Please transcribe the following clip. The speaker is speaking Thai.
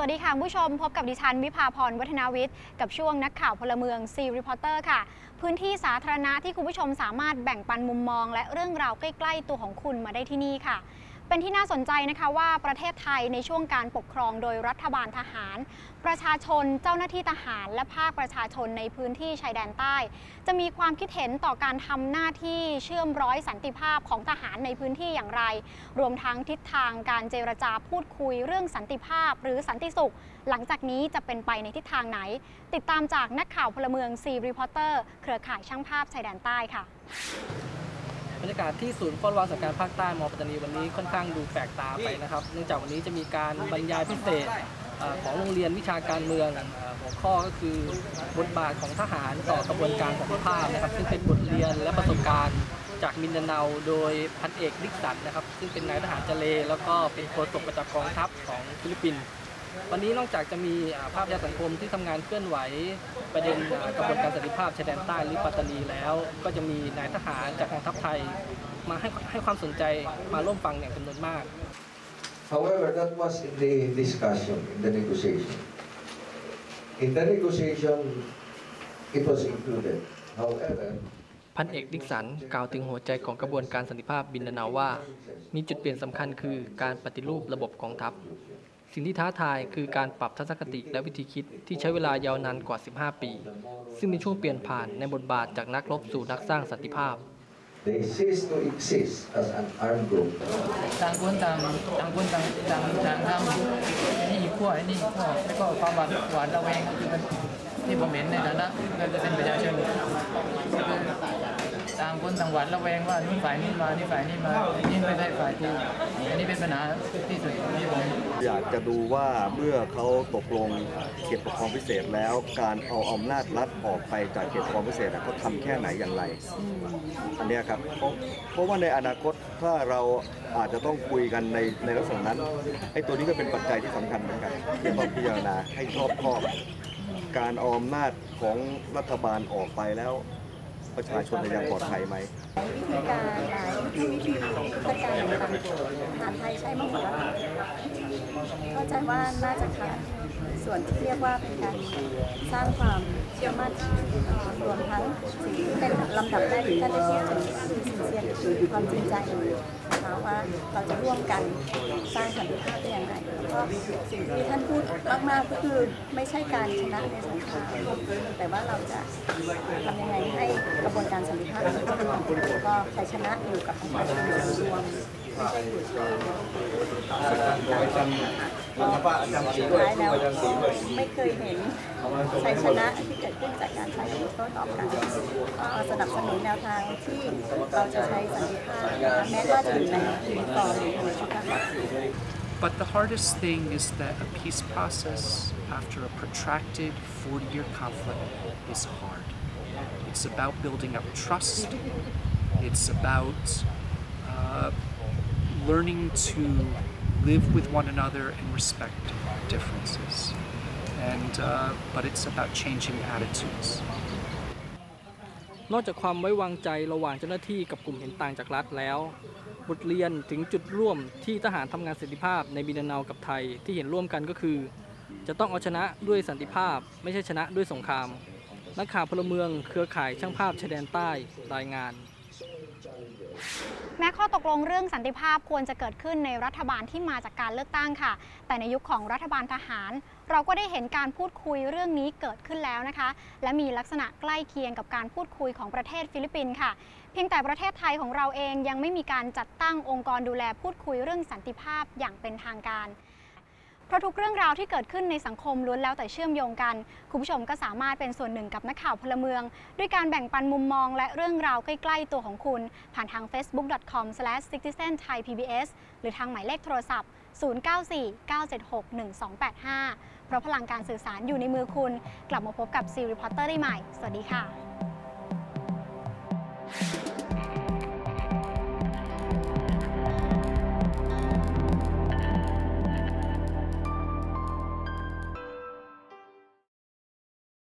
สวัสดีค่ะผู้ชมพบกับดิฉันวิภาพรวัฒนาวิทย์ กับช่วงนักข่าวพลเมืองซีรีพอร์เตอร์ค่ะ พื้นที่สาธารณะที่คุณผู้ชมสามารถแบ่งปันมุมมอง และเรื่องราวใกล้ ๆ ตัวของคุณมาได้ที่นี่ค่ะ เป็นที่น่าสนใจนะคะว่าประเทศไทยในช่วงการปกครองโดยรัฐบาลทหาร ประชาชนเจ้าหน้าที่ทหาร และภาคประชาชนในพื้นที่ชายแดนใต้ จะมีความคิดเห็นต่อการทำหน้าที่เชื่อมร้อยสันติภาพของทหารในพื้นที่อย่างไร รวมทั้งทิศทางการเจรจาพูดคุยเรื่องสันติภาพ หรือสันติสุข หลังจากนี้จะเป็นไปในทิศทางไหน ติดตามจากนักข่าวพลเมืองซีรีพอร์เตอร์ เครือข่ายช่างภาพชายแดนใต้ค่ะ บรรยากาศที่ศูนย์เฝ้าระวังสถานการณ์ภาคใต้มอปัตตานีวันนี้ค่อนข้างดูแปลกตาไปนะครับ เนื่องจากวันนี้จะมีการบรรยายพิเศษของโรงเรียนวิชาการเมืองหัวข้อก็คือบทบาทของทหารต่อกระบวนการสันติภาพนะครับ ซึ่งเป็นบทเรียนและประสบการณ์จากมินดาเนาโดยพันเอกดิกสันนะครับ ซึ่งเป็นนายทหารเจเล แล้วก็เป็นโฆษกประจำกองทัพของฟิลิปปินส์ วันนี้นอกจากจะมีอ่าภาพยาสังคมที่ทำงานเคลื่อนไหวประเด็นอ่ากระบวนการสันติภาพชายแดนใต้หรือปัตตานีแล้ว ก็จะมีนายทหารจากกองทัพไทย มาให้ให้ความสนใจมาร่วมฟังอย่างจำนวนมาก However, that was in the discussion, in the negotiation. In the negotiation, it was included. However, พันเอกดิกสันกล่าวถึงหัวใจของกระบวนการสันติภาพบินดาเนาว่า มีจุดเปลี่ยนสำคัญคือการปฏิรูประบบกองทัพ สิ่งที่ท้าทายคือการปรับทัศนคติและวิธีคิดที่ใช้เวลายาวนานกว่า 15 ปี ซึ่งมีช่วงเปลี่ยนผ่านในบทบาทจากนักรบสู่นักสร้างสันติภาพ they ceased to exist as an armed group. ต่างคนต่างต่างคนต่างต่างต่างทำไอ้นี่ขั้วไอ้นี่ขั้วแล้วก็ความหวาดหวาดระแวงก็คือมันที่ผมเห็นในฐานะก็จะเป็นประชาชนคือ ต่างคนต่างหวาดระแวงว่านู่นฝ่ายนี้มานี่ฝ่ายนี้มาอันนี้ไม่ใช่ฝ่ายที่อันนี้เป็นปัญหาที่สุดที่ผมอยากจะดูว่าเมื่อเขาตกลงเขตปกครองพิเศษแล้วการเอาอำนาจรัฐออกไปจากเขตปกครองพิเศษอะเขาทำแค่ไหนอย่างไร อันเนี้ยครับเพราะเพราะว่าในอนาคตถ้าเราอาจจะต้องคุยกันในในลักษณะนั้นไอ้ตัวนี้ก็เป็นปัจจัยที่สำคัญเหมือนกันที่ต้องพิจารณาให้รอบคอบ การเอาอำนาจของรัฐบาลออกไปแล้ว ประชาชนยังปลอดภัยไหมวิธีการหลายวิธีวิธีการต่างๆทหาไทยใช้มาหมดแล้วค่ะเข้าใจว่าน่าจะขาดส่วนที่เรียกว่าเป็นการสร้างความเชื่อมั่นรวมทั้งสิ่งที่เป็นลำดับแรกที่ท่านได้พูดถึงคือง เสียคือความจริงใจนะคะว่าเราจะร่วมกันสร้างสันติภาพได้อย่างไรแล้วก็สิ่งที่ท่านพูดมากๆก็คือไม่ใช่การชนะในสงครามแต่ว่าเราจะทำยังไงให้กระบวนการสันติภาพมันก็เป็นแล้วก็ชัยชนะอยู่กับประชาชนโดยรวม ไม่ใช่อยู่ที่สุดท้ายแล้วไม่เคยเห็นชัยชนะที่เกิดขึ้นจากการใช้อาวุธโต้ตอบกันก็สนับสนุนแนวทางที่เราจะใช้สันติภาพนะคะแม้ว่าจะอยู่ในยูนิฟอร์มหรือในชุดทหาร But the hardest thing is that a peace process after a protracted 40 year conflict is hard. It's about building up trust, it's about uh, learning to live with one another and respect differences. And, uh, but it's about changing attitudes. นอกจากความไว้วางใจระหว่างเจ้าหน้าที่กับกลุ่มเห็นต่างจากรัฐแล้ว บทเรียนถึงจุดร่วมที่ทหารทำงานสันติภาพในบินาเนากับไทยที่เห็นร่วมกันก็คือ จะต้องเอาชนะด้วยสันติภาพ ไม่ใช่ชนะด้วยสงคราม นักข่าวพลเมืองเครือข่ายช่างภาพชายแดนใต้รายงาน แม้ข้อตกลงเรื่องสันติภาพควรจะเกิดขึ้นในรัฐบาลที่มาจากการเลือกตั้งค่ะ แต่ในยุคของรัฐบาลทหาร เราก็ได้เห็นการพูดคุยเรื่องนี้เกิดขึ้นแล้วนะคะ และมีลักษณะใกล้เคียงกับการพูดคุยของประเทศฟิลิปปินส์ค่ะ เพียงแต่ประเทศไทยของเราเองยังไม่มีการจัดตั้งองค์กรดูแลพูดคุยเรื่องสันติภาพอย่างเป็นทางการ เพราะทุกเรื่องราวที่เกิดขึ้นในสังคมล้วนแล้วแต่เชื่อมโยงกัน คุณผู้ชมก็สามารถเป็นส่วนหนึ่งกับนักข่าวพลเมือง ด้วยการแบ่งปันมุมมองและเรื่องราวใกล้ ๆ ตัวของคุณ ผ่านทาง facebook.com/citizenthaipbs หรือทางหมายเลขโทรศัพท์ 0949761285 เพราะพลังการสื่อสารอยู่ในมือคุณ กลับมาพบกับซีรีพอร์เตอร์ได้ใหม่ สวัสดีค่ะ